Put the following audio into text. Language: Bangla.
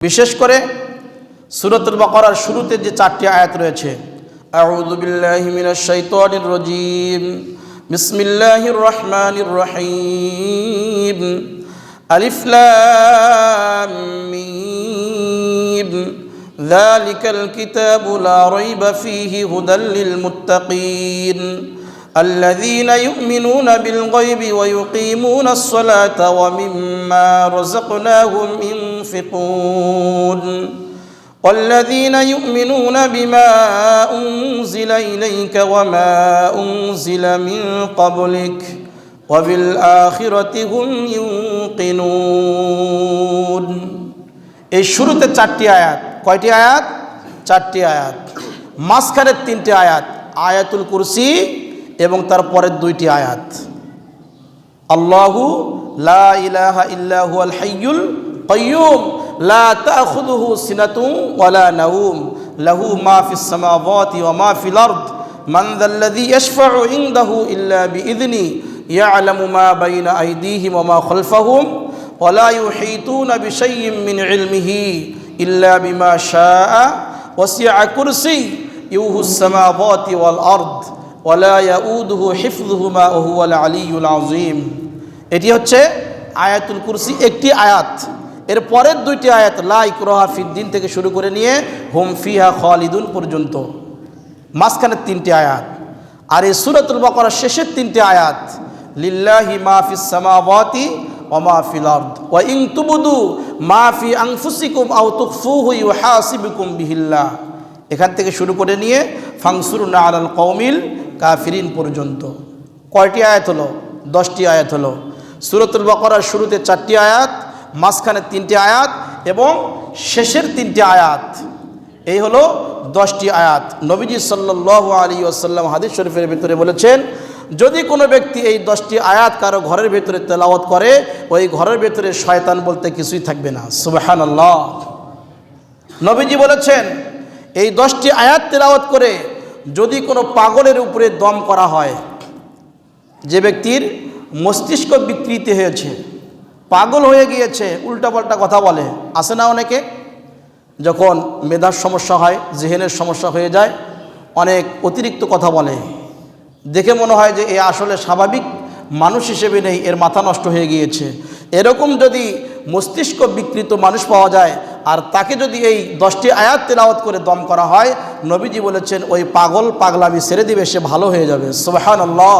বিশেষ করে সুরতুল বকরার শুরুতে যে চারটি আয়াত রয়েছে রাজীম, বিসমিল্লাহির রহমানির রহিম, আলিফ লাম মিম, যালিকাল কিতাবু লা রাইবা ফীহি হুদাল লিল মুত্তাকিন। الذين يؤمنون بالغيب ويقيمون الصلاة ومما رزقناهم ينفقون والذين يؤمنون بما أنزل إليك وما أنزل من قبلك وبالآخرة هم يوقنون এই শুরুতে চারটি আয়াত কয়টি আয়াত চারটি আয়াত মাঝখানের তিনটি আয়াত আয়াতুল কুরসি এবং তার পরের দুইটি আয়াত। আল্লাহু লা ইলাহা ইল্লাহু আল হাইয়ুল কাইয়ুম, লা তাখুযুহু সিনাতুন ওয়ালা নাওম লাহু মা ফিস সামাওয়াতি ওয়া মা ফিল আরদ, মান যাল্লাযী ইয়াশফা'ু ইনদাহু ইল্লা বিইذনি ইয়া'লামু মা বাইনা আইদিহিম ওয়া মা খালফাহুম, ওয়া লা ইউহীতুনা বিশাইইন মিন ইলমিহি ইল্লা বিমা শাআ ওয়াসি'a কুরসিয়্যুহু সামাওয়াতি ওয়াল ইয়াউদুহু হিফযুহুমা ওয়া হুয়াল আলিয়্যুল আযীম। এটি হচ্ছে আয়াতুল কুরসি, একটি আয়াত। এর পরের দুইটি আয়াত, লা ইকরাহা ফিদ্দিন থেকে শুরু করে নিয়ে হুম ফিহা খালিদুন পর্যন্ত। মাঝখানের তিনটি আয়াত। আর এই সূরাতুল বাকারার শেষের তিনটি আয়াত, লিল্লাহি মা ফিস সামাওয়াতি ওয়া ফিল আরদ। ওয়া ইন তুবদু মা ফি আনফুসিকুম আও তুখফুহু ইউহাসিবুকুম বিহিল্লাহ। এখান থেকে শুরু করে নিয়ে ফাংসুরুনা আলাল কৌমিল কাফিরিন পর্যন্ত। কয়টি আয়াত হলো? দশটি আয়াত হলো। সুরতুল বকরার শুরুতে চারটি আয়াত, মাঝখানে তিনটি আয়াত এবং শেষের তিনটি আয়াত। এই হলো দশটি আয়াত। নবীজি সাল্লাহ আলী আসাল্লাম হাদিস শরীফের ভিতরে বলেছেন, যদি কোনো ব্যক্তি এই দশটি আয়াত কারও ঘরের ভেতরে তেলাওয়াত করে, ওই ঘরের ভেতরে শয়তান বলতে কিছুই থাকবে না। সুবাহান আল্লাহ নবীজি বলেছেন, এই দশটি আয়াত তেলাওয়াত করে যদি কোনো পাগলের উপরে দম করা হয়, যে ব্যক্তির মস্তিষ্ক বিকৃতি হয়েছে, পাগল হয়ে গিয়েছে, উল্টাপাল্টা কথা বলে, আসে না অনেকে? যখন মেধার সমস্যা হয়, জেহেনের সমস্যা হয়ে যায়, অনেক অতিরিক্ত কথা বলে। দেখে মনে হয় যে এ আসলে স্বাভাবিক মানুষ হিসেবে নেই, এর মাথা নষ্ট হয়ে গিয়েছে। এরকম যদি মস্তিষ্ক বিকৃত মানুষ পাওয়া যায় আর তাকে যদি এই দশটি আয়াত তেলাওয়াত করে দম করা হয়, নবীজি বলেছেন, ওই পাগল পাগলামি ছেড়ে দিবে, সে ভালো হয়ে যাবে। সোহান আল্লাহ